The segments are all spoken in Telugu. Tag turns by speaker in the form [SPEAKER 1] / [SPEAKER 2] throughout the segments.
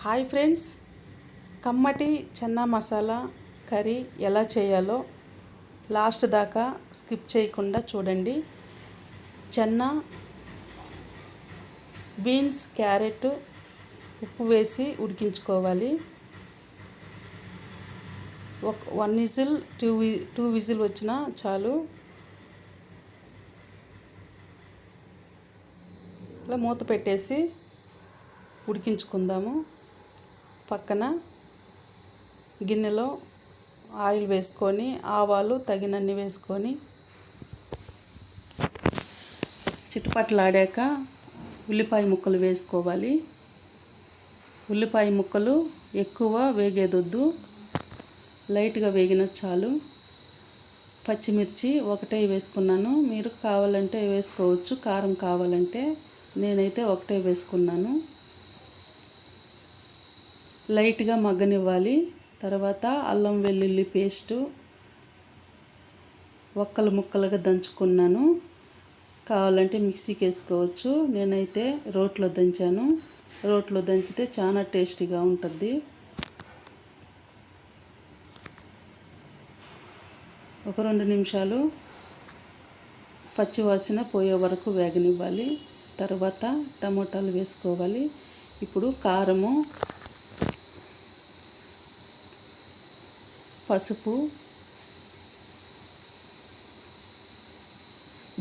[SPEAKER 1] Hi friends. కమ్మటి చెన్నా మసాలా కర్రీ ఎలా చేయాలో లాస్ట్ దాకా స్కిప్ చేయకుండా చూడండి. చెన్న బీన్స్ క్యారెట్ ఉప్పు వేసి ఉడికించుకోవాలి. ఒక వన్ విజిల్ టూ వి టూ విజిల్ వచ్చినా చాలు. ఇలా మూత పెట్టేసి ఉడికించుకుందాము. పక్కన గిన్నెలో ఆయిల్ వేసుకొని ఆవాలు తగినన్ని వేసుకొని చిట్టుపట్లాడాక ఉల్లిపాయ ముక్కలు వేసుకోవాలి. ఉల్లిపాయ ముక్కలు ఎక్కువ వేగేదొద్దు. లైట్గా వేగిన చాలు. పచ్చిమిర్చి ఒకటే వేసుకున్నాను. మీరు కావాలంటే వేసుకోవచ్చు. కారం కావాలంటే నేనైతే ఒకటే వేసుకున్నాను. లైట్గా మగ్గనివ్వాలి. తర్వాత అల్లం వెల్లుల్లి పేస్టు ఒక్కలు ముక్కలుగా దంచుకున్నాను. కావాలంటే మిక్సీకి వేసుకోవచ్చు నేనైతే రోట్లో దంచాను. రోట్లో దంచితే చాలా టేస్టీగా ఉంటుంది ఒక రెండు నిమిషాలు పచ్చివాసన పోయే వరకు వేగనివ్వాలి. తర్వాత టమోటాలు వేసుకోవాలి. ఇప్పుడు కారము పసుపు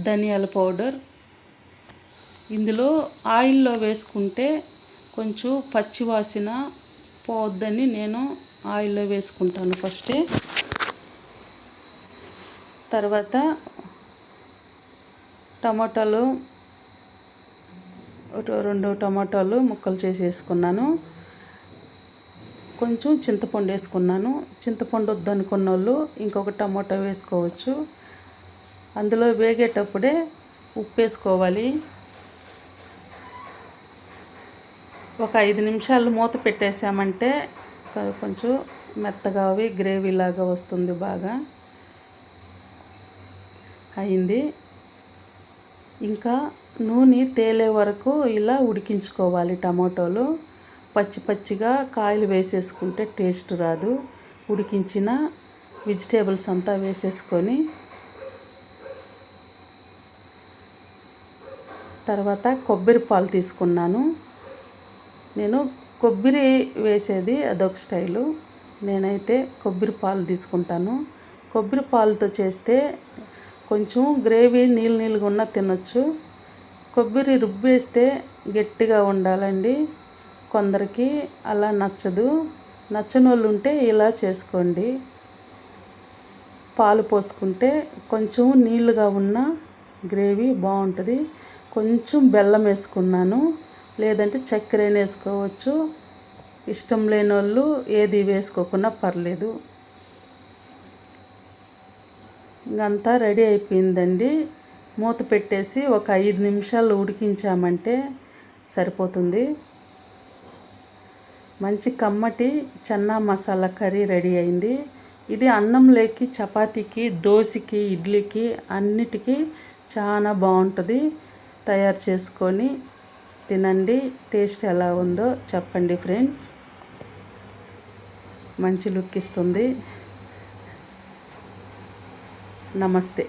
[SPEAKER 1] ధనియాల పౌడర్. ఇందులో ఆయిల్లో వేసుకుంటే కొంచెం పచ్చివాసన పోవద్దని నేను ఆయిల్లో వేసుకుంటాను ఫస్టే. తర్వాత టమాటాలు రెండు టమాటాలు ముక్కలు చేసేసుకున్నాను కొంచెం చింతపండు వేసుకున్నాను. చింతపండు వద్దనుకున్న వాళ్ళు ఇంకొక టమాటో వేసుకోవచ్చు. అందులో వేగేటప్పుడే ఉప్పు వేసుకోవాలి. ఒక ఐదు నిమిషాలు మూత పెట్టేసామంటే కొంచెం మెత్తగా అవి గ్రేవీ లాగా వస్తుంది బాగా. అయింది. ఇంకా నూనె తేలే వరకు ఇలా ఉడికించుకోవాలి టమాటోలు. పచ్చి పచ్చిగా కాయలు వేసేసుకుంటే టేస్ట్ రాదు. ఉడికించిన వెజిటేబుల్స్ అంతా వేసేసుకొని తర్వాత కొబ్బరి పాలు తీసుకున్నాను. నేను కొబ్బరి వేసేది అదొక స్టైలు. నేనైతే కొబ్బరి పాలు తీసుకుంటాను. కొబ్బరి పాలతో చేస్తే కొంచెం గ్రేవీ నీళ్ళు నీళ్ళుగా ఉన్న తినొచ్చు. కొబ్బరి రుబ్బేస్తే గట్టిగా ఉండాలండి. కొందరికి అలా నచ్చదు. నచ్చని వాళ్ళు ఉంటే ఇలా చేసుకోండి. పాలు పోసుకుంటే కొంచెం నీళ్ళుగా ఉన్న గ్రేవీ బాగుంటుంది కొంచెం బెల్లం వేసుకున్నాను. లేదంటే చక్కెర వేసుకోవచ్చు. ఇష్టం లేని వాళ్ళు ఏది వేసుకోకుండా పర్లేదు. ఇంకంతా రెడీ అయిపోయిందండి. మూత పెట్టేసి ఒక ఐదు నిమిషాలు ఉడికించామంటే సరిపోతుంది. మంచి కమ్మటి చన్నా మసాలా కర్రీ రెడీ అయింది. ఇది అన్నంలోకి చపాతీకి దోశకి ఇడ్లీకి అన్నిటికీ చాలా బాగుంటుంది. తయారు చేసుకొని తినండి. టేస్ట్ ఎలా ఉందో చెప్పండి ఫ్రెండ్స్. మంచి లుక్ ఇస్తుంది. నమస్తే.